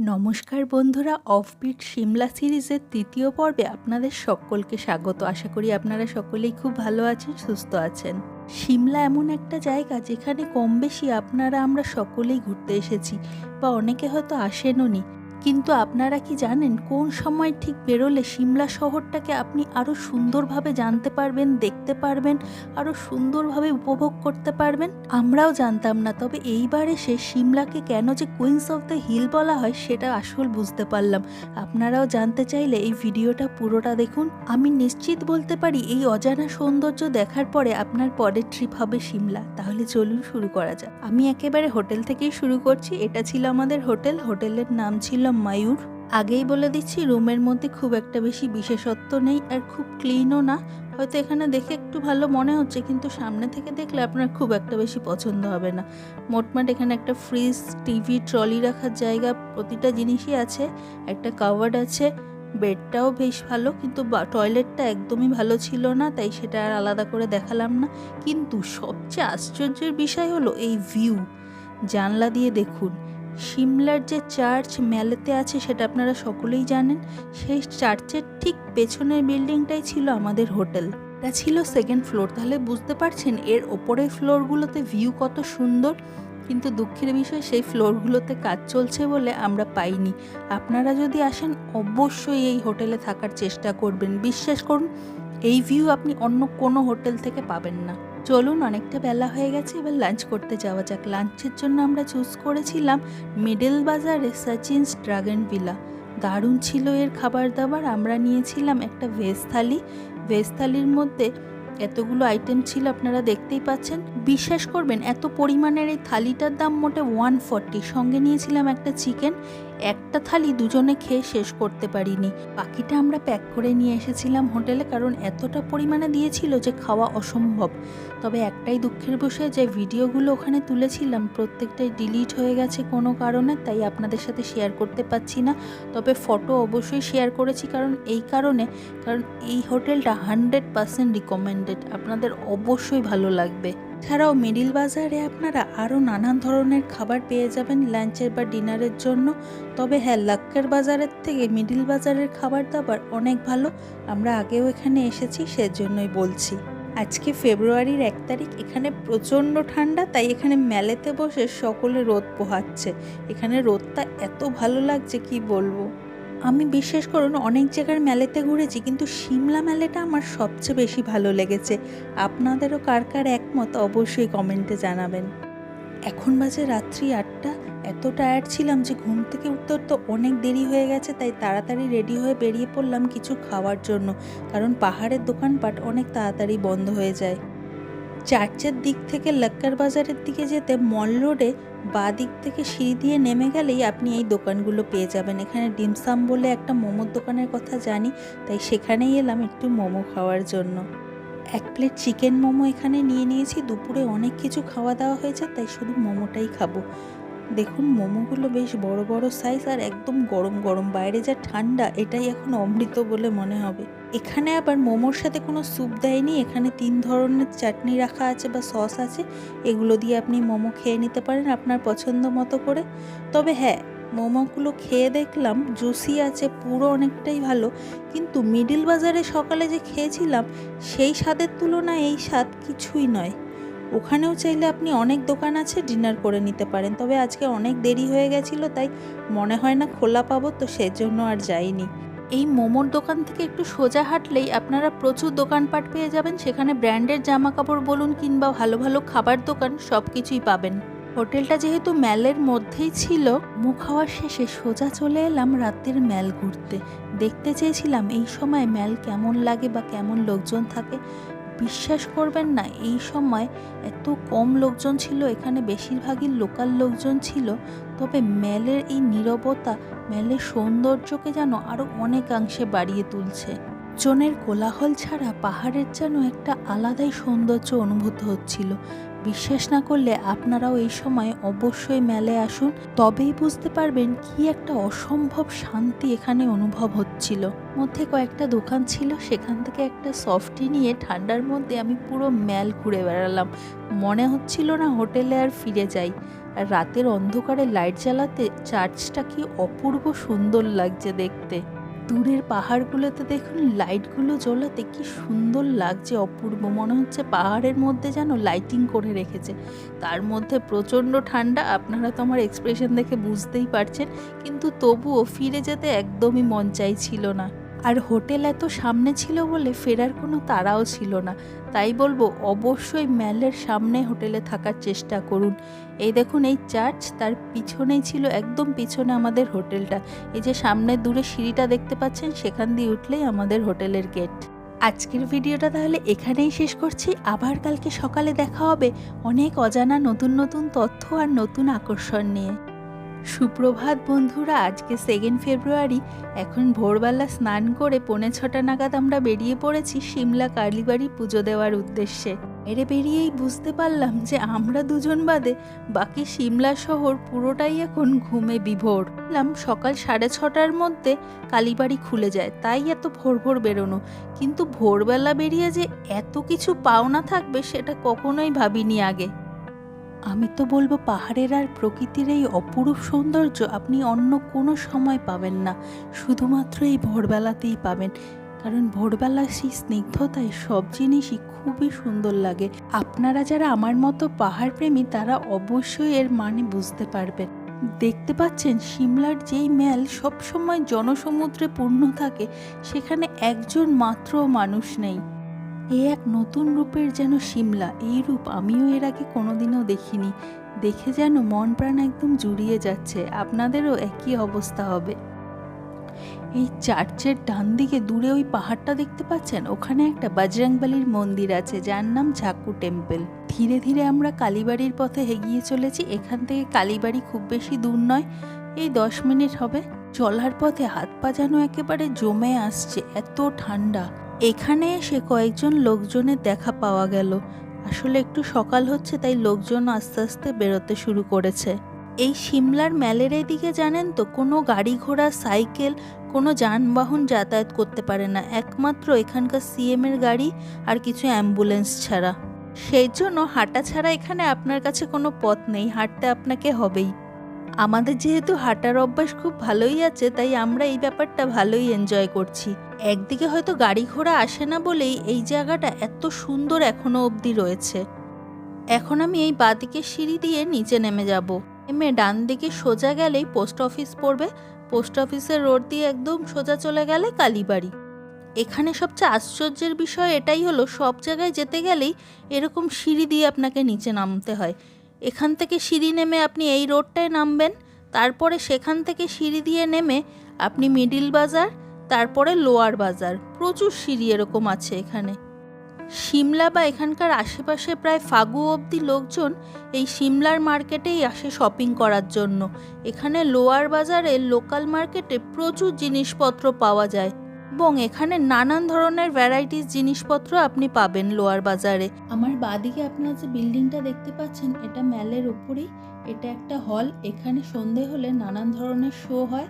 নমস্কার বন্ধুরা অফবিট সিমলা সিরিজের তৃতীয় পর্বে আপনাদের সকলকে স্বাগত। আশা করি আপনারা সকলেই খুব ভালো আছেন, সুস্থ আছেন। সিমলা এমন একটা জায়গা যেখানে কম বেশি আপনারা, আমরা সকলেই ঘুরতে এসেছি, বা অনেকে হয়তো আসেনও নি। কিন্তু আপনারা কি জানেন কোন সময় ঠিক বেরোলে সিমলা শহরটাকে আপনি আরও সুন্দরভাবে জানতে পারবেন, দেখতে পারবেন আরও সুন্দরভাবে উপভোগ করতে পারবেন? আমরাও জানতাম না, তবে এইবার এসে সিমলাকে কেন যে কুইন্স অফ দ্য হিল বলা হয় সেটা আসল বুঝতে পারলাম। আপনারাও জানতে চাইলে এই ভিডিওটা পুরোটা দেখুন। আমি নিশ্চিত বলতে পারি এই অজানা সৌন্দর্য দেখার পরে আপনার পরের ট্রিপ হবে সিমলা। তাহলে চলুন শুরু করা যাক। আমি একেবারে হোটেল থেকেই শুরু করছি। এটা ছিল আমাদের হোটেল। হোটেলের নাম ছিল মায়ূর, আগেই বলে দিচ্ছি রুমের মধ্যে খুব একটা বেশি বিশেষত্ব নেই আর খুব ক্লিনও না। হয়তো এখানে দেখে একটু ভালো মনে হচ্ছে, কিন্তু সামনে থেকে দেখলে আপনার খুব একটা বেশি পছন্দ হবে না। মোটমাট এখানে একটা ফ্রিজ টিভি ট্রলি রাখার জায়গা, প্রতিটা জিনিসই আছে, একটা কাভার্ড আছে বেডটাও বেশ ভালো, কিন্তু টয়লেটটা একদমই ভালো ছিল না, তাই সেটা আর আলাদা করে দেখালাম না। কিন্তু সবচেয়ে আশ্চর্যের বিষয় হলো এই ভিউ জানলা দিয়ে দেখুন। সিমলার যে চার্চ ম্যালেতে আছে সেটা আপনারা সকলেই জানেন, সেই চার্চের ঠিক পেছনের বিল্ডিংটাই ছিল আমাদের হোটেল। এটা ছিল সেকেন্ড ফ্লোর তাহলে বুঝতে পারছেন, এর ওপরের ফ্লোরগুলোতে ভিউ কত সুন্দর, কিন্তু দুঃখের বিষয় সেই ফ্লোরগুলোতে কাজ চলছে বলে আমরা পাইনি। আপনারা যদি আসেন, অবশ্যই এই হোটেলে থাকার চেষ্টা করবেন। বিশ্বাস করুন, এই ভিউ আপনি অন্য কোনো হোটেল থেকে পাবেন না। চলুন, অনেকটা বেলা হয়ে গেছে, এবার লাঞ্চ করতে যাওয়া যাক। লাঞ্চের জন্য আমরা চুজ করেছিলাম মিডল বাজারে সচিনস ড্রাগন ভিলা দারুণ ছিল এর খাবার দাবার। আমরা নিয়েছিলাম একটা ভেজ থালি। ভেজ থালির মধ্যে এতগুলো আইটেম ছিল, আপনারা দেখতেই পাচ্ছেন। বিশ্বাস করবেন, এত পরিমাণের এই থালিটার দাম মোটে ওয়ান ফর্টি সঙ্গে নিয়েছিলাম একটা চিকেন একটা থালি দুজনে খেয়ে শেষ করতে পারিনি। বাকিটা আমরা প্যাক করে নিয়ে এসেছিলাম হোটেলে কারণ এতটা পরিমাণে দিয়েছিল যে খাওয়া অসম্ভব। তবে একটাই দুঃখের বিষয় যে ভিডিওগুলো ওখানে তুলেছিলাম, প্রত্যেকটাই ডিলিট হয়ে গেছে কোনো কারণে, তাই আপনাদের সাথে শেয়ার করতে পারছি না। তবে ফটো অবশ্যই শেয়ার করেছি কারণ এই কারণে, কারণ এই হোটেলটা হান্ড্রেড পারসেন্ট রিকমেন্ডেড আপনাদের অবশ্যই ভালো লাগবে। ছাড়াও মিডিল বাজারে আপনারা আরও নানান ধরনের খাবার পেয়ে যাবেন লাঞ্চের বা ডিনারের জন্য। তবে হ্যাঁ লাক্কার বাজারের থেকে মিডিল বাজারের খাবার দাবার অনেক ভালো। আমরা আগেও এখানে এসেছি, সেজন্যই বলছি। আজকে ফেব্রুয়ারির এক তারিখ, এখানে প্রচণ্ড ঠান্ডা, তাই এখানে মেলেতে বসে সকলে রোদ পোহাচ্ছে। এখানে রোদটা এত ভালো লাগছে, কি বলব? আমি বিশ্বাস করুন, অনেক জায়গার মেলেতে ঘুরেছি, কিন্তু সিমলা মেলেটা আমার সবচেয়ে বেশি ভালো লেগেছে। আপনাদেরও কার কার একমত অবশ্যই কমেন্টে জানাবেন। এখন বাজে রাত্রি আটটা, এত টায়ার্ড ছিলাম যে ঘুম থেকে উঠতে উঠতে অনেক দেরি হয়ে গেছে, তাই তাড়াতাড়ি রেডি হয়ে বেরিয়ে পড়লাম কিছু খাওয়ার জন্য, কারণ পাহাড়ের দোকানপাট অনেক তাড়াতাড়ি বন্ধ হয়ে যায়। চার্চের দিক থেকে লাক্কার বাজারের দিকে যেতে মল রোডে বা দিক থেকে সিঁড়ি দিয়ে নেমে গেলেই আপনি এই দোকানগুলো পেয়ে যাবেন। এখানে ডিমসাম বলে একটা মোমোর দোকানের কথা জানি, তাই সেখানেই এলাম একটু মোমো খাওয়ার জন্য। এক প্লেট চিকেন মোমো এখানে নিয়ে নিয়েছি। দুপুরে অনেক কিছু খাওয়া দাওয়া হয়েছে, তাই শুধু মোমোটাই খাব। দেখুন, মোমোগুলো বেশ বড় বড় সাইজ আর একদম গরম গরম। বাইরে যা ঠান্ডা, এটাই এখন অমৃত বলে মনে হবে। এখানে আবার মোমোর সাথে কোনো স্যুপ দেয়নি। এখানে তিন ধরনের চাটনি রাখা আছে বা সস আছে। এগুলো দিয়ে আপনি মোমো খেয়ে নিতে পারেন আপনার পছন্দ মতো করে। তবে হ্যাঁ মোমোগুলো খেয়ে দেখলাম জুসি আছে, পুরো অনেকটাই ভালো। কিন্তু মিডিল বাজারে সকালে যে খেয়েছিলাম, সেই স্বাদের তুলনায় এই স্বাদ কিছুই নয়। ওখানেও চাইলে আপনি অনেক দোকান আছে, ডিনার করে নিতে পারেন। তবে আজকে অনেক দেরি হয়ে গেছিল, তাই মনে হয় না খোলা পাবো, তো সেজন্য আর যাইনি। এই মোমোর দোকান থেকে একটু সোজা হাঁটলেই আপনারা প্রচুর দোকানপাট পেয়ে যাবেন। সেখানে ব্র্যান্ডের জামা কাপড় বলুন কিংবা ভালো ভালো খাবার দোকান সব কিছুই পাবেন। হোটেলটা যেহেতু ম্যালের মধ্যেই ছিল, মুখ খাওয়ার শেষে সোজা চলে এলাম রাতের ম্যাল ঘুরতে। দেখতে চেয়েছিলাম এই সময় ম্যাল কেমন লাগে বা কেমন লোকজন থাকে। বিশ্বাস করবেন না, এই সময় এত কম লোকজন ছিল, এখানে বেশিরভাগই লোকাল লোকজন ছিল, তবে মেলের এই নিরবতা, মেলের সৌন্দর্যকে যেন আরও অনেকাংশে বাড়িয়ে তুলছে। জনের কোলাহল ছাড়া পাহাড়ের যেন একটা আলাদাই সৌন্দর্য অনুভূত হচ্ছিল। বিশ্বাস না করলে আপনারাও এই সময় অবশ্যই মেলে আসুন, তবেই বুঝতে পারবেন কি একটা অসম্ভব শান্তি এখানে অনুভব হচ্ছিল। মধ্যে কয়েকটা দোকান ছিল, সেখান থেকে একটা সফটি নিয়ে ঠান্ডার মধ্যে আমি পুরো ম্যাল ঘুরে বেড়ালাম। মনে হচ্ছিল না হোটেলে আর ফিরে যাই। আর রাতের অন্ধকারে লাইট জ্বালাতে চার্চটা কি অপূর্ব সুন্দর লাগছে দেখতে। দূরের পাহাড়গুলোতে দেখুন লাইটগুলো জ্বলাতে কি সুন্দর লাগছে, অপূর্ব। মনে হচ্ছে পাহাড়ের মধ্যে যেন লাইটিং করে রেখেছে। তার মধ্যে প্রচণ্ড ঠান্ডা, আপনারা তো আমার এক্সপ্রেশন দেখে বুঝতেই পারছেন, কিন্তু তবুও ফিরে যেতে একদমই মন চাইছিল না। আর হোটেল এত সামনে ছিল বলে ফেরার কোনো তাড়াও ছিল না। তাই বলব, অবশ্যই ম্যালের সামনে হোটেলে থাকার চেষ্টা করুন। এই দেখুন, এই চার্চ তার পিছনেই ছিল, একদম পিছনে আমাদের হোটেলটা। এই যে সামনে দূরে সিঁড়িটা দেখতে পাচ্ছেন, সেখান দিয়ে উঠলেই আমাদের হোটেলের গেট। আজকের ভিডিওটা তাহলে এখানেই শেষ করছি। আবার কালকে সকালে দেখা হবে। অনেক অজানা নতুন নতুন তথ্য আর নতুন আকর্ষণ নিয়ে। সুপ্রভাত বন্ধুরা, আজকে সেকেন্ড ফেব্রুয়ারি এখন ভোরবেলা স্নান করে পৌনে ছটা নাগাদ আমরা বেরিয়ে পড়েছি সিমলা কালীবাড়ি পুজো দেওয়ার উদ্দেশ্যে। এরে বেরিয়েই বুঝতে পারলাম যে আমরা দুজন বাদে বাকি সিমলা শহর পুরোটাই এখন ঘুমে বিভোর। সকাল সাড়ে ছটার মধ্যে কালীবাড়ি খুলে যায়, তাই এত ভোর ভোর বেরোনো। কিন্তু ভোরবেলা বেরিয়ে যে এত কিছু পাওনা থাকবে, সেটা কখনোই ভাবিনি আগে। আমি তো বলব পাহাড়ের আর প্রকৃতির এই অপরূপ সৌন্দর্য আপনি অন্য কোনো সময় পাবেন না। শুধুমাত্র এই ভোরবেলাতেই পাবেন। কারণ ভোরবেলা সেই স্নিগ্ধতায় সব জিনিসই খুবই সুন্দর লাগে। আপনারা যারা আমার মতো পাহাড় প্রেমী তারা অবশ্যই এর মানে বুঝতে পারবেন। দেখতে পাচ্ছেন, সিমলার যেই ম্যাল সবসময় জনসমুদ্রে পূর্ণ থাকে, সেখানে একজন মাত্র মানুষ নেই। এ এক নতুন রূপের যেন সিমলা এই রূপ আমিও এর আগে কোনোদিনও দেখিনি। দেখে যেন মন প্রাণ একদম জুড়িয়ে যাচ্ছে। আপনাদেরও একই অবস্থা হবে। এই চার্চের ডান দিকে দূরে ওই পাহাড়টা দেখতে পাচ্ছেন? ওখানে একটা বজরংবলির মন্দির আছে, যার নাম ঝাকু টেম্পল। ধীরে ধীরে আমরা কালীবাড়ির পথে এগিয়ে চলেছি। এখান থেকে কালীবাড়ি খুব বেশি দূর নয়। এই দশ মিনিট হবে। চলার পথে হাত পা যেন একেবারে জমে আসছে, এত ঠান্ডা। এখানে এসে কয়েকজন লোকজনের দেখা পাওয়া গেল। আসলে একটু সকাল হচ্ছে, তাই লোকজন আস্তে আস্তে বেরোতে শুরু করেছে। এই সিমলার ম্যালের দিকে জানেন তো, কোনো গাড়ি ঘোড়া, সাইকেল, কোনো যানবাহন যাতায়াত করতে পারে না। একমাত্র এখানকার সিএম এর গাড়ি আর কিছু অ্যাম্বুলেন্স ছাড়া। সেই জন্য হাঁটা ছাড়া এখানে আপনার কাছে কোনো পথ নেই, হাঁটতে আপনাকে হবেই। আমাদের যেহেতু হাঁটার অভ্যাস খুব ভালোই আছে, তাই আমরা এই ব্যাপারটা ভালোই এনজয় করছি। একদিকে হয়তো গাড়ি ঘোড়া আসে না বলেই এই জায়গাটা এত সুন্দর এখনও অবধি রয়েছে। এখন আমি এই বাঁদিকে সিঁড়ি দিয়ে নিচে নেমে যাব। নেমে ডান দিকে সোজা গেলেই পোস্ট অফিস পড়বে। পোস্ট অফিসের রোড দিয়ে একদম সোজা চলে গেলে কালীবাড়ি। এখানে সবচেয়ে আশ্চর্যের বিষয় এটাই হলো, সব জায়গায় যেতে গেলেই এরকম সিঁড়ি দিয়ে আপনাকে নিচে নামতে হয়। এখান থেকে সিঁড়ি নেমে আপনি এই রোডটায় নামবেন, তারপরে সেখান থেকে সিঁড়ি দিয়ে নেমে আপনি মিডিল বাজার, তারপরে লোয়ার বাজার। প্রচুর সিঁড়ি এরকম আছে এখানে। সিমলা বা এখানকার আশেপাশে প্রায় ফাগু অবধি লোকজন এই সিমলার মার্কেটেই আসে শপিং করার জন্য। এখানে লোয়ার বাজারে লোকাল মার্কেটে প্রচুর জিনিসপত্র পাওয়া যায়। এবং এখানে নানান ধরনের ভ্যারাইটিস জিনিসপত্র আপনি পাবেন লোয়ার বাজারে। আমার বাদিকে আপনারা যে বিল্ডিংটা দেখতে পাচ্ছেন, এটা ম্যালের উপরেই। এটা একটা হল এখানে সন্ধে হলে নানান ধরনের শো হয়।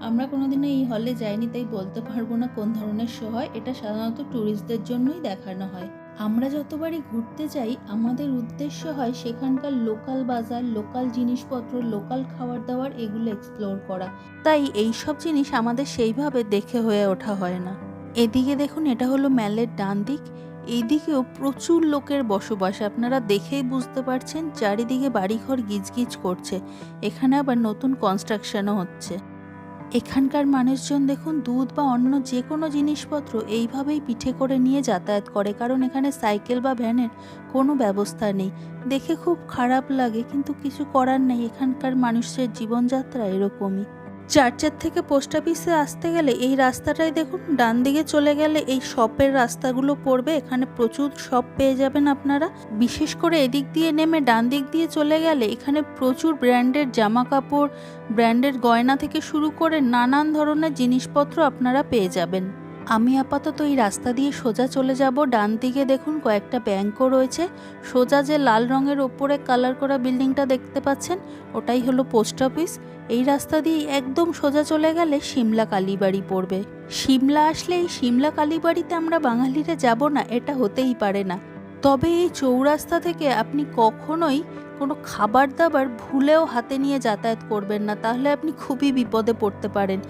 আমরা কোনোদিনও এই হলে যাইনি, তাই বলতে পারব না কোন ধরনের শো হয়। এটা সাধারণত ট্যুরিস্টদের জন্যই দেখানো হয়। আমরা যতবারই ঘুরতে যাই, আমাদের উদ্দেশ্য হয় সেখানকার লোকাল বাজার লোকাল জিনিসপত্র লোকাল খাবার দাবার এগুলো এক্সপ্লোর করা। তাই এই সব জিনিস আমাদের সেইভাবে দেখে হয়ে ওঠা হয় না। এদিকে দেখুন, এটা হলো ম্যালের ডান দিক। এইদিকেও প্রচুর লোকের বসবাস। আপনারা দেখেই বুঝতে পারছেন, চারিদিকে বাড়িঘর গিজগিজ করছে। এখানে আবার নতুন কনস্ট্রাকশনও হচ্ছে। এখানকার মানুষজন দেখুন, দুধ বা অন্য যে কোনো জিনিসপত্র এইভাবেই পিঠে করে নিয়ে যাতায়াত করে, কারণ এখানে সাইকেল বা ভ্যানের কোনো ব্যবস্থা নেই। দেখে খুব খারাপ লাগে, কিন্তু কিছু করার নেই। এখানকার মানুষের জীবনযাত্রা এরকমই। চার্চের থেকে পোস্ট অফিসে আসতে গেলে এই রাস্তাটাই দেখুন, ডান দিকে চলে গেলে এই শপের রাস্তাগুলো পড়বে, এখানে প্রচুর শপ পেয়ে যাবেন আপনারা। বিশেষ করে এদিক দিয়ে নেমে ডান দিক দিয়ে চলে গেলে এখানে প্রচুর ব্র্যান্ডের জামা কাপড় ব্র্যান্ডের গয়না থেকে শুরু করে নানান ধরনের জিনিসপত্র আপনারা পেয়ে যাবেন। আমি আপাতত এই রাস্তা দিয়ে সোজা চলে যাব। ডান দিকে দেখুন কয়েকটা ব্যাংকও রয়েছে। সোজা যে লাল রঙের ওপরে কালার করা বিল্ডিংটা দেখতে পাচ্ছেন, ওটাই হলো পোস্ট অফিস এই রাস্তা দিয়ে একদম সোজা চলে গেলে সিমলা কালীবাড়ি পড়বে। সিমলা আসলে এই সিমলা কালীবাড়িতে আমরা বাঙালিরা যাব না, এটা হতেই পারে না। তবে এই চৌরাস্তা থেকে আপনি কখনোই কোনো খাবার দাবার ভুলেও হাতে নিয়ে যাতায়াত করবেন না, তাহলে আপনি খুবই বিপদে পড়তে পারেন।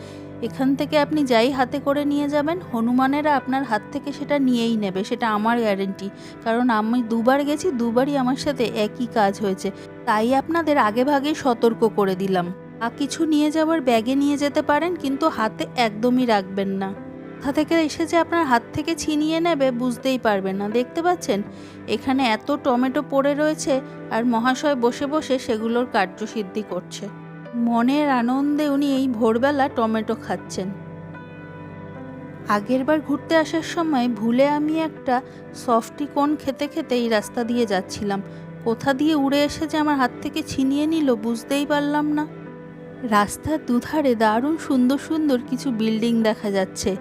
এখান থেকে আপনি যাই হাতে করে নিয়ে যাবেন, হনুমানেরা আপনার হাত থেকে সেটা নিয়েই নেবে, সেটা আমার গ্যারেন্টি কারণ আমি দুবার গেছি, দুবারই আমার সাথে একই কাজ হয়েছে। তাই আপনাদের আগে ভাগে সতর্ক করে দিলাম। আর কিছু নিয়ে যাওয়ার ব্যাগে নিয়ে যেতে পারেন, কিন্তু হাতে একদমই রাখবেন না। কোথা থেকে এসে যে আপনার হাত থেকে ছিনিয়ে নেবে, বুঝতেই পারবেন না। দেখতে পাচ্ছেন? এখানে এত টমেটো পড়ে রয়েছে, আর মহাশয় বসে বসে সেগুলোর কার্যসিদ্ধি করছে। মনের আনন্দে উনি এই ভোরবেলা টমেটো খাচ্ছেন। আগেরবার ঘুরতে আসার সময় ভুলে আমি একটা সফটি কোন খেতে খেতে এই রাস্তা দিয়ে যাচ্ছিলাম। কোথা দিয়ে উড়ে এসে যে আমার হাত থেকে ছিনিয়ে নিল বুঝতেই পারলাম না। রাস্তার দুধারে দারুণ সুন্দর সুন্দর কিছু বিল্ডিং দেখা যাচ্ছে।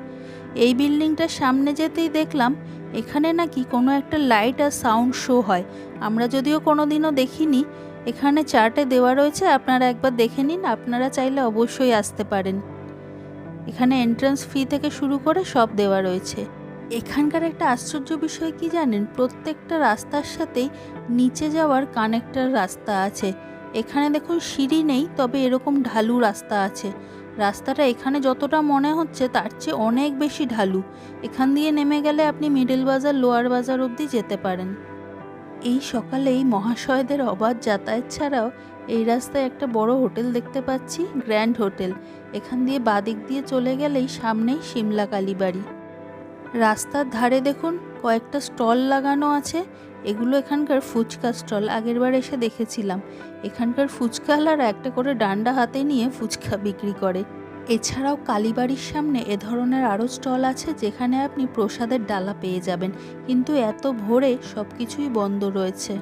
এই বিল্ডিংটার সামনে যেতেই দেখলাম এখানে নাকি কোনো একটা লাইট আর সাউন্ড শো হয়। আমরা যদিও কোনো দিনও দেখিনি এখানে চার্টে দেওয়া রয়েছে, আপনারা একবার দেখে নিন, আপনারা চাইলে অবশ্যই আসতে পারেন। এখানে এন্ট্রান্স ফি থেকে শুরু করে সব দেওয়া রয়েছে। এখানকার একটা আশ্চর্য বিষয় কি জানেন? প্রত্যেকটা রাস্তার সাথেই নিচে যাওয়ার কানেক্টার রাস্তা আছে। এখানে দেখুন সিঁড়ি নেই, তবে এরকম ঢালু রাস্তা আছে। রাস্তাটা এখানে যতটা মনে হচ্ছে, তার চেয়ে অনেক বেশি ঢালু। এখান দিয়ে নেমে গেলে আপনি মিডল বাজার লোয়ার বাজার অবধি যেতে পারেন। এই সকালেই মহাশয়দের অবাধ যাতায়াত ছাড়াও এই রাস্তায় একটা বড় হোটেল দেখতে পাচ্ছি, গ্র্যান্ড হোটেল। এখান দিয়ে বাদিক দিয়ে চলে গেলেই সামনেই সিমলা কালীবাড়ি। রাস্তার ধারে দেখুন, কয়েকটা স্টল লাগানো আছে। এগুলো এখানকার ফুচকা স্টল, আগেরবার এসে দেখেছিলাম। এখানকার ফুচকাওয়ালারা একটা করে ডান্ডা হাতে নিয়ে ফুচকা বিক্রি করে। এছাড়াও কালীবাড়ির সামনে এ ধরনের আরও স্টল আছে যেখানে আপনি প্রসাদের ডালা পেয়ে যাবেন। কিন্তু এত ভোরে সব কিছুই বন্ধ রয়েছে।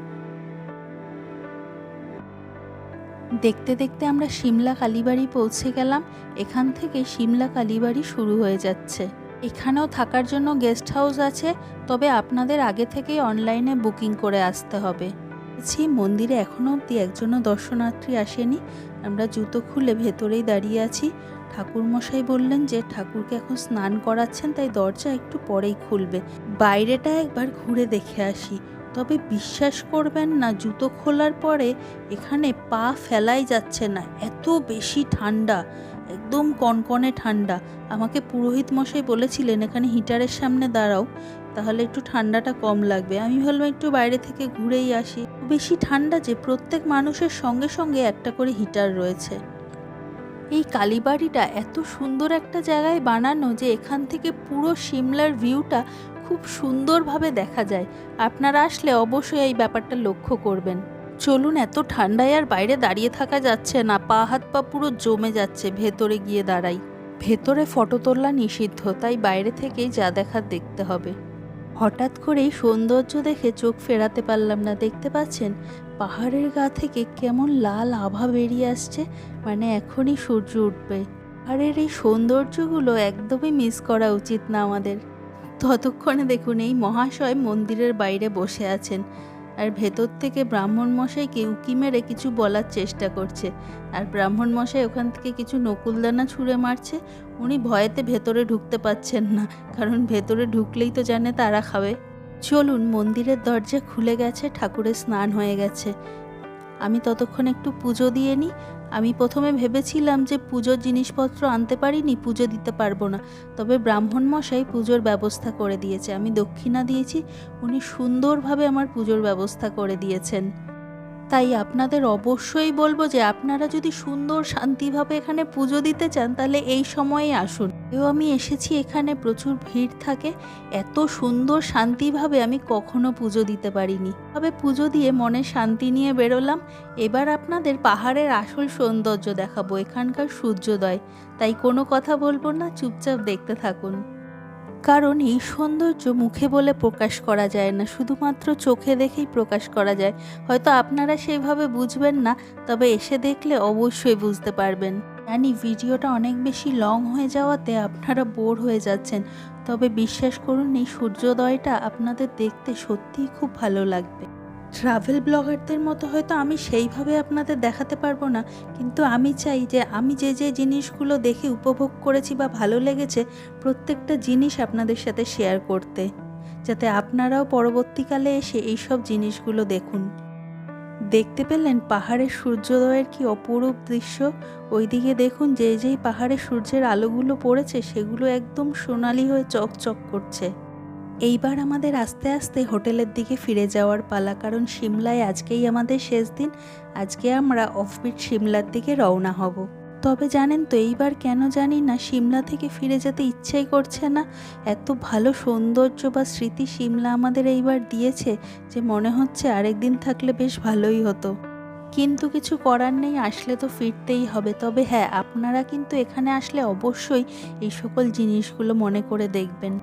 দেখতে দেখতে আমরা সিমলা কালীবাড়ি পৌঁছে গেলাম। এখান থেকে সিমলা কালীবাড়ি শুরু হয়ে যাচ্ছে। এখানেও থাকার জন্য গেস্ট হাউস আছে, তবে আপনাদের আগে থেকেই অনলাইনে বুকিং করে আসতে হবে। ছি, মন্দিরে এখনও অবধি একজনও দর্শনার্থী আসেনি। আমরা জুতো খুলে ভেতরেই দাঁড়িয়ে আছি। ঠাকুরমশাই বললেন যে ঠাকুরকে এখন স্নান করাচ্ছেন, তাই দরজা একটু পরেই খুলবে। বাইরেটা একবার ঘুরে দেখে আসি। তবে বিশ্বাস করবেন না, জুতো খোলার পরে এখানে পা ফেলাই যাচ্ছে না। এত বেশি ঠান্ডা, একদম কনকনে ঠান্ডা। আমাকে পুরোহিত মশাই বলেছিলেন, এখানে হিটারের সামনে দাঁড়াও, তাহলে একটু ঠান্ডাটা কম লাগবে। আমি ভাবলাম একটু বাইরে থেকে ঘুরেই আসি। বেশি ঠান্ডা যে, প্রত্যেক মানুষের সঙ্গে সঙ্গে একটা করে হিটার রয়েছে। এই কালীবাড়িটা এত সুন্দর একটা জায়গায় বানানো যে এখান থেকে পুরো সিমলার ভিউটা খুব সুন্দরভাবে দেখা যায়। আপনারা আসলে অবশ্যই এই ব্যাপারটা লক্ষ্য করবেন। চলুন, এত ঠান্ডায় আর বাইরে দাঁড়িয়ে থাকা যাচ্ছে না, পা হাত পা পুরো জমে যাচ্ছে, ভেতরে গিয়ে দাঁড়াই। ভেতরে ফটো তোলা নিষিদ্ধ, তাই বাইরে থেকেই যা দেখার দেখতে হবে। হঠাৎ করেই সৌন্দর্য দেখে চোখ ফেরাতে পারলাম না। দেখতে পাচ্ছেন, পাহাড়ের গা থেকে কেমন লাল আভা বেরিয়ে আসছে মানে এখনই সূর্য উঠবে। আর এর এই সৌন্দর্যগুলো একদমই মিস করা উচিত না আমাদের। ততক্ষণে দেখুন, এই মহাশয় মন্দিরের বাইরে বসে আছেন। আর ভেতর থেকে ব্রাহ্মণ মশাইকে উকি মেরে কিছু বলার চেষ্টা করছে। আর ব্রাহ্মণ মশাই ওখান থেকে কিছু নকুলদানা ছুঁড়ে মারছে, উনি ভয়েতে ভেতরে ঢুকতে পাচ্ছেন না, কারণ ভেতরে ঢুকলেই তো জানে তারা খাবে। চলুন মন্দিরের দরজা খুলে গেছে, ঠাকুরের স্নান হয়ে গেছে। আমি ততক্ষণ একটু পুজো দিয়ে নিই। আমি প্রথমে ভেবেছিলাম যে পুজোর জিনিসপত্র আনতে পারিনি, পুজো দিতে পারব না। তবে ব্রাহ্মণ মশাই পুজোর ব্যবস্থা করে দিয়েছে। আমি দক্ষিণা দিয়েছি, উনি সুন্দরভাবে আমার পুজোর ব্যবস্থা করে দিয়েছেন। তাই আপনাদের অবশ্যই বলব যে আপনারা যদি সুন্দর শান্তিভাবে এখানে পুজো দিতে চান, তাহলে এই সময়ে আসুন। এও আমি এসেছি, এখানে প্রচুর ভিড় থাকে। এত সুন্দর শান্তিভাবে আমি কখনো পুজো দিতে পারিনি। তবে পুজো দিয়ে মনে শান্তি নিয়ে বেরোলাম। এবার আপনাদের পাহাড়ের আসল সৌন্দর্য দেখাবো, এখানকার সূর্যোদয়। তাই কোনো কথা বলব না, চুপচাপ দেখতে থাকুন। কারণ এই সৌন্দর্য মুখে বলে প্রকাশ করা যায় না, শুধুমাত্র চোখে দেখেই প্রকাশ করা যায়। হয়তো আপনারা সেইভাবে বুঝবেন না, তবে এসে দেখলে অবশ্যই বুঝতে পারবেন। জানি ভিডিওটা অনেক বেশি লং হয়ে যাওয়াতে আপনারা বোর হয়ে যাচ্ছেন, তবে বিশ্বাস করুন এই সূর্যোদয়টা আপনাদের দেখতে সত্যিই খুব ভালো লাগবে। ট্রাভেল ব্লগারদের মতো হয়তো আমি সেইভাবে আপনাদের দেখাতে পারব না, কিন্তু আমি চাই যে আমি যে যে জিনিসগুলো দেখে উপভোগ করেছি বা ভালো লেগেছে, প্রত্যেকটা জিনিস আপনাদের সাথে শেয়ার করতে, যাতে আপনারাও পরবর্তীকালে এসে এইসব জিনিসগুলো দেখুন। দেখতে পেলেন পাহাড়ের সূর্যোদয়ের কি অপরূপ দৃশ্য? ওইদিকে দেখুন যে যেই পাহাড়ে সূর্যের আলোগুলো পড়েছে, সেগুলো একদম সোনালি হয়ে চকচক করছে। এইবার আমাদের আস্তে আস্তে হোটেলের দিকে ফিরে যাওয়ার পালা, কারণ সিমলায় আজকেই আমাদের শেষ দিন। আজকে আমরা অফবিট সিমলার দিকে রওনা হব। তবে জানেন তো, এইবার কেন জানি না সিমলা থেকে ফিরে যেতে ইচ্ছাই করছে না। এত ভালো সৌন্দর্য বা স্মৃতি সিমলা আমাদের এইবার দিয়েছে যে মনে হচ্ছে আরেকদিন থাকলে বেশ ভালোই হতো। কিন্তু কিছু করার নেই, আসলে তো ফিরতেই হবে। তবে হ্যাঁ আপনারা কিন্তু এখানে আসলে অবশ্যই এই সকল জিনিসগুলো মনে করে দেখবেন।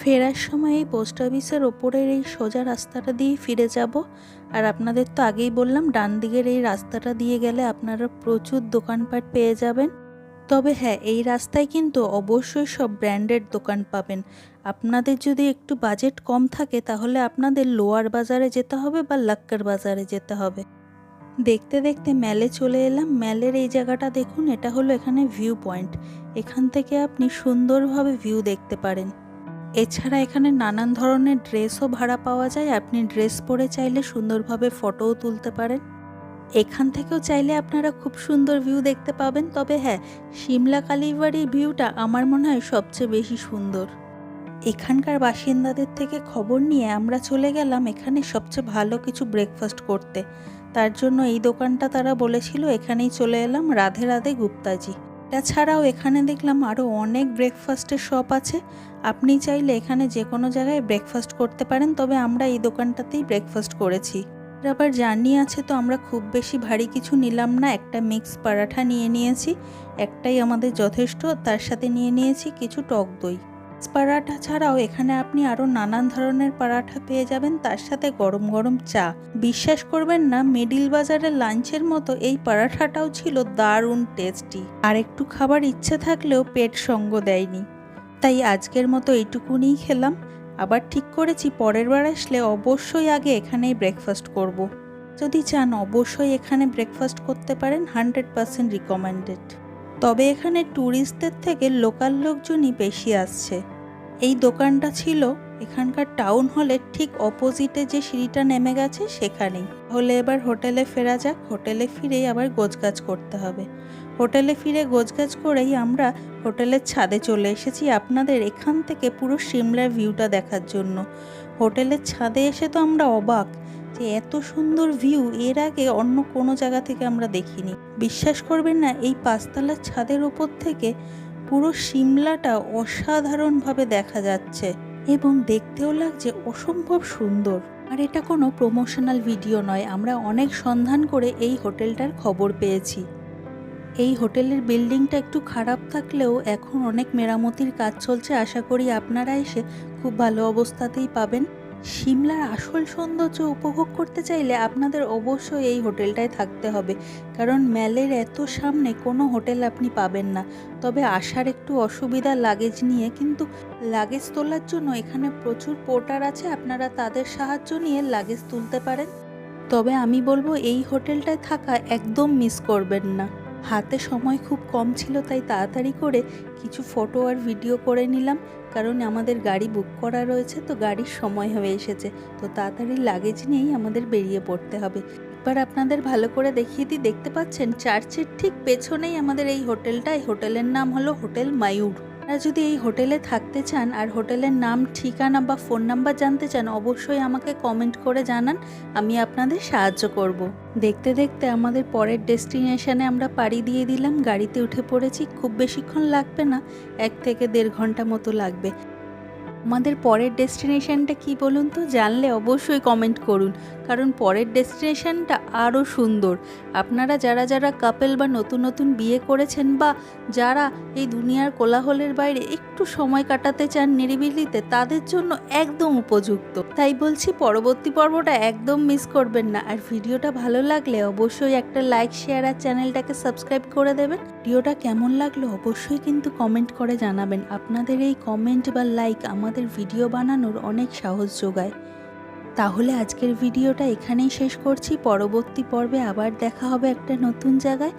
ফেরার সময় এই পোস্ট অফিসের ওপরের এই সোজা রাস্তাটা দিয়েই ফিরে যাব। আর আপনাদের তো আগেই বললাম, ডান দিকের এই রাস্তাটা দিয়ে গেলে আপনারা প্রচুর দোকানপাট পেয়ে যাবেন। তবে হ্যাঁ এই রাস্তায় কিন্তু অবশ্যই সব ব্র্যান্ডেড দোকান পাবেন। আপনাদের যদি একটু বাজেট কম থাকে, তাহলে আপনাদের লোয়ার বাজারে যেতে হবে বা লাক্কার বাজারে যেতে হবে। দেখতে দেখতে ম্যালে চলে এলাম। ম্যালের এই জায়গাটা দেখুন, এটা হলো এখানে ভিউ পয়েন্ট এখান থেকে আপনি সুন্দরভাবে ভিউ দেখতে পারেন। এছাড়া এখানে নানান ধরনের ড্রেসও ভাড়া পাওয়া যায়। আপনি ড্রেস পরে চাইলে সুন্দরভাবে ফটোও তুলতে পারেন। এখান থেকেও চাইলে আপনারা খুব সুন্দর ভিউ দেখতে পাবেন। তবে হ্যাঁ সিমলা কালীবাড়ির ভিউটা আমার মনে হয় সবচেয়ে বেশি সুন্দর। এখানকার বাসিন্দাদের থেকে খবর নিয়ে আমরা চলে গেলাম এখানে সবচেয়ে ভালো কিছু ব্রেকফাস্ট করতে। তার জন্য এই দোকানটা তারা বলেছিল, এখানেই চলে এলাম, রাধে রাধে গুপ্তাজি। ছাড়াও এখানে দেখলাম আরও অনেক ব্রেকফাস্টের শপ আছে। আপনি চাইলে এখানে যে কোনো জায়গায় ব্রেকফাস্ট করতে পারেন, তবে আমরা এই দোকানটাতেই ব্রেকফাস্ট করেছি। আবার জার্নি আছে, তো আমরা খুব বেশি ভারী কিছু নিলাম না। একটা মিক্স পরাঠা নিয়ে নিয়েছি, একটাই আমাদের যথেষ্ট, তার সাথে নিয়ে নিয়েছি কিছু টক দই। পরাঠা ছাড়াও এখানে আপনি আরও নানান ধরনের পরাঠা পেয়ে যাবেন। তার সাথে গরম গরম চা। বিশ্বাস করবেন না, মিডিল বাজারের লাঞ্চের মতো এই পরাঠাটাও ছিল দারুণ টেস্টি। আর একটু খাবার ইচ্ছে থাকলেও পেট সঙ্গ দেয়নি। তাই আজকের মতো এইটুকুনিই খেলাম। আবার ঠিক করেছি, পরের বার আসলে অবশ্যই আগে এখানেই ব্রেকফাস্ট করব। যদি চান অবশ্যই এখানে ব্রেকফাস্ট করতে পারেন হান্ড্রেড পারসেন্ট রিকমেন্ডেড তবে এখানে ট্যুরিস্টদের থেকে লোকাল লোকজনই বেশি আসছে। এই দোকানটা ছিল এখানকার টাউন হলের ঠিক অপোজিটে যে সিঁড়িটা নেমে গেছে সেখানেই হলে এবার হোটেলে ফেরা যাক। হোটেলে ফিরেই আবার গোছগাছ করতে হবে। হোটেলে ফিরে গোছগাছ করেই আমরা হোটেলের ছাদে চলে এসেছি আপনাদের এখান থেকে পুরো সিমলার ভিউটা দেখার জন্য। হোটেলের ছাদে এসে তো আমরা অবাক যে এত সুন্দর ভিউ এর আগে অন্য কোনো জায়গা থেকে আমরা দেখিনি। বিশ্বাস করবেন না, এই পাঁচতলার ছাদের ওপর থেকে পুরো সিমলাটা অসাধারণভাবে দেখা যাচ্ছে এবং দেখতেও লাগছে অসম্ভব সুন্দর। আর এটা কোনো প্রমোশনাল ভিডিও নয়, আমরা অনেক সন্ধান করে এই হোটেলটার খবর পেয়েছি। এই হোটেলের বিল্ডিংটা একটু খারাপ থাকলেও এখন অনেক মেরামতির কাজ চলছে, আশা করি আপনারা এসে খুব ভালো অবস্থাতেই পাবেন। সিমলার আসল সৌন্দর্য উপভোগ করতে চাইলে আপনাদের অবশ্যই এই হোটেলটায় থাকতে হবে। কারণ ম্যালের এত সামনে কোনো হোটেল আপনি পাবেন না। তবে আসার একটু অসুবিধা লাগেজ নিয়ে কিন্তু লাগেজ তোলার জন্য এখানে প্রচুর পোর্টার আছে, আপনারা তাদের সাহায্য নিয়ে লাগেজ তুলতে পারেন। তবে আমি বলব এই হোটেলটায় থাকা একদম মিস করবেন না। হাতে সময় খুব কম ছিল, তাই তাড়াতাড়ি করে কিছু ফটো আর ভিডিও করে নিলাম। কারণ আমাদের গাড়ি বুক করা রয়েছে, তো গাড়ির সময় হয়ে এসেছে। তো তাড়াতাড়ি লাগেজ নিয়েই আমাদের বেরিয়ে পড়তে হবে। এবার আপনাদের ভালো করে দেখিয়ে দিই, দেখতে পাচ্ছেন? চার্চের ঠিক পেছনেই আমাদের এই হোটেলটা এই হোটেলের নাম হলো হোটেল মায়ুর আপনারা যদি এই হোটেলে থাকতে চান আর হোটেলের নাম, ঠিকানা বা ফোন নাম্বার জানতে চান, অবশ্যই আমাকে কমেন্ট করে জানান, আমি আপনাদের সাহায্য করব। দেখতে দেখতে আমাদের পরের ডেস্টিনেশনে আমরা পাড়ি দিয়ে দিলাম, গাড়িতে উঠে পড়েছি, খুব বেশিক্ষণ লাগবে না, এক থেকে দেড় ঘণ্টা মতো লাগবে আমাদের পরের ডেস্টিনেশনটা কি বলুন তো? জানলে অবশ্যই কমেন্ট করুন। কারণ পরের ডেস্টিনেশানটা আরও সুন্দর। আপনারা যারা যারা কাপেল বা নতুন নতুন বিয়ে করেছেন বা যারা এই দুনিয়ার কোলাহলের বাইরে একটু সময় কাটাতে চান নিরিবিলিতে, তাদের জন্য একদম উপযুক্ত। তাই বলছি পরবর্তী পর্বটা একদম মিস করবেন না। আর ভিডিওটা ভালো লাগলে অবশ্যই একটা লাইক শেয়ার আর চ্যানেলটাকে সাবস্ক্রাইব করে দেবেন। ভিডিওটা কেমন লাগল অবশ্যই কিন্তু কমেন্ট করে জানাবেন। আপনাদের এই কমেন্ট বা লাইক আমাদের ভিডিও বানানোর অনেক সাহস যোগায়। তাহলে আজকের ভিডিওটা এখানেই শেষ করছি। পরবর্তী পর্বে আবার দেখা হবে একটা নতুন জায়গায়।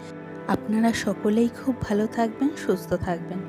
আপনারা সকলেই খুব ভালো থাকবেন, সুস্থ থাকবেন।